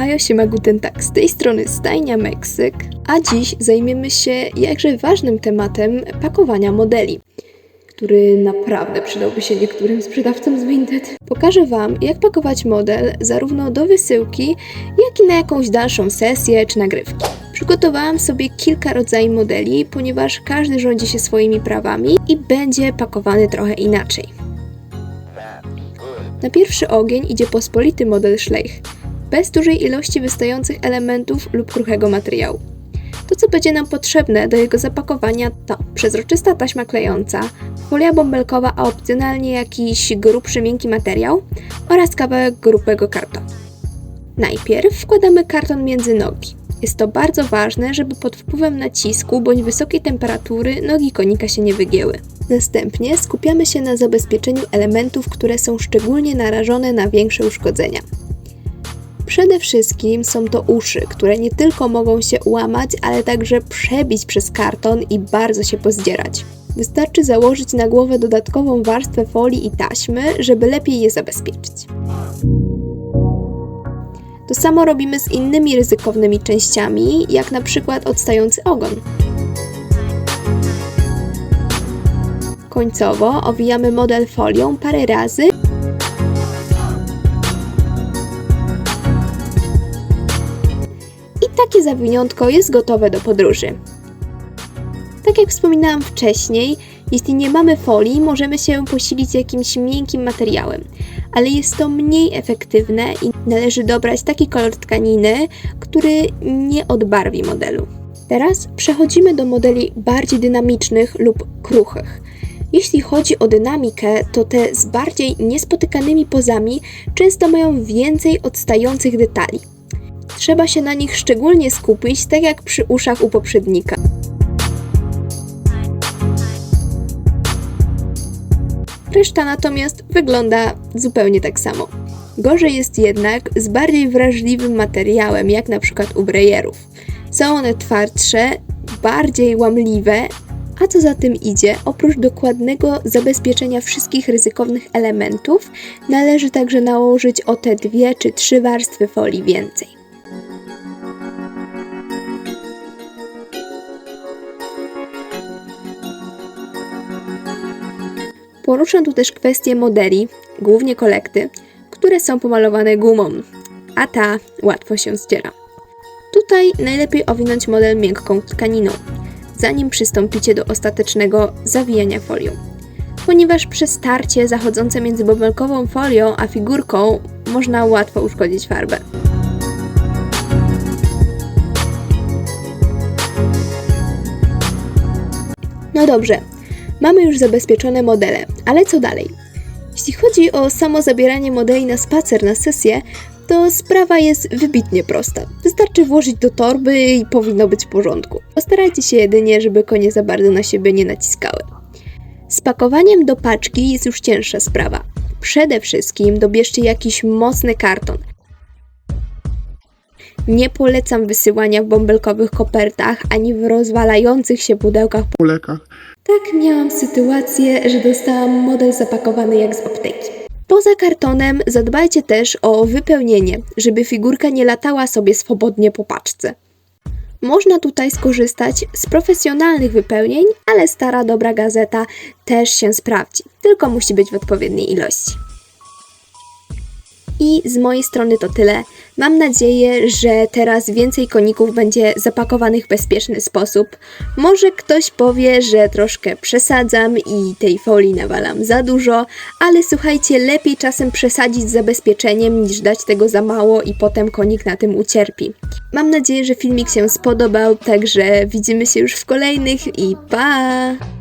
Ohio siema guten tak, z tej strony Stajnia Meksyk, a dziś zajmiemy się jakże ważnym tematem pakowania modeli, który naprawdę przydałby się niektórym sprzedawcom z Vinted. Pokażę Wam, jak pakować model zarówno do wysyłki, jak i na jakąś dalszą sesję czy nagrywki. Przygotowałam sobie kilka rodzajów modeli, ponieważ każdy rządzi się swoimi prawami i będzie pakowany trochę inaczej. Na pierwszy ogień idzie pospolity model szlejch, bez dużej ilości wystających elementów lub kruchego materiału. To, co będzie nam potrzebne do jego zapakowania, to przezroczysta taśma klejąca, folia bąbelkowa, a opcjonalnie jakiś grubszy, miękki materiał oraz kawałek grubego kartonu. Najpierw wkładamy karton między nogi. Jest to bardzo ważne, żeby pod wpływem nacisku bądź wysokiej temperatury nogi konika się nie wygięły. Następnie skupiamy się na zabezpieczeniu elementów, które są szczególnie narażone na większe uszkodzenia. Przede wszystkim są to uszy, które nie tylko mogą się łamać, ale także przebić przez karton i bardzo się pozdzierać. Wystarczy założyć na głowę dodatkową warstwę folii i taśmy, żeby lepiej je zabezpieczyć. To samo robimy z innymi ryzykownymi częściami, jak na przykład odstający ogon. Końcowo owijamy model folią parę razy takie zawiniątko jest gotowe do podróży. Tak jak wspominałam wcześniej, jeśli nie mamy folii, możemy się posilić jakimś miękkim materiałem, ale jest to mniej efektywne i należy dobrać taki kolor tkaniny, który nie odbarwi modelu. Teraz przechodzimy do modeli bardziej dynamicznych lub kruchych. Jeśli chodzi o dynamikę, to te z bardziej niespotykanymi pozami często mają więcej odstających detali. Trzeba się na nich szczególnie skupić, tak jak przy uszach u poprzednika. Reszta natomiast wygląda zupełnie tak samo. Gorzej jest jednak z bardziej wrażliwym materiałem, jak na przykład u brejerów. Są one twardsze, bardziej łamliwe, a co za tym idzie, oprócz dokładnego zabezpieczenia wszystkich ryzykownych elementów, należy także nałożyć o te dwie czy trzy warstwy folii więcej. Poruszę tu też kwestię modeli, głównie kolekty, które są pomalowane gumą, a ta łatwo się zdziera. Tutaj najlepiej owinąć model miękką tkaniną, zanim przystąpicie do ostatecznego zawijania folią. Ponieważ przy starcie zachodzące między bąbelkową folią a figurką można łatwo uszkodzić farbę. No dobrze, mamy już zabezpieczone modele, ale co dalej? Jeśli chodzi o samo zabieranie modeli na spacer, na sesję, to sprawa jest wybitnie prosta. Wystarczy włożyć do torby i powinno być w porządku. Postarajcie się jedynie, żeby konie za bardzo na siebie nie naciskały. Z pakowaniem do paczki jest już cięższa sprawa. Przede wszystkim dobierzcie jakiś mocny karton. Nie polecam wysyłania w bąbelkowych kopertach ani w rozwalających się pudełkach po lekach. tak miałam sytuację, że dostałam model zapakowany jak z apteki. Poza kartonem zadbajcie też o wypełnienie, żeby figurka nie latała sobie swobodnie po paczce. Można tutaj skorzystać z profesjonalnych wypełnień, ale stara dobra gazeta też się sprawdzi, tylko musi być w odpowiedniej ilości. I z mojej strony to tyle. Mam nadzieję, że teraz więcej koników będzie zapakowanych w bezpieczny sposób. Może ktoś powie, że troszkę przesadzam i tej folii nawalam za dużo, ale słuchajcie, lepiej czasem przesadzić z zabezpieczeniem niż dać tego za mało i potem konik na tym ucierpi. Mam nadzieję, że filmik się spodobał, także widzimy się już w kolejnych i pa!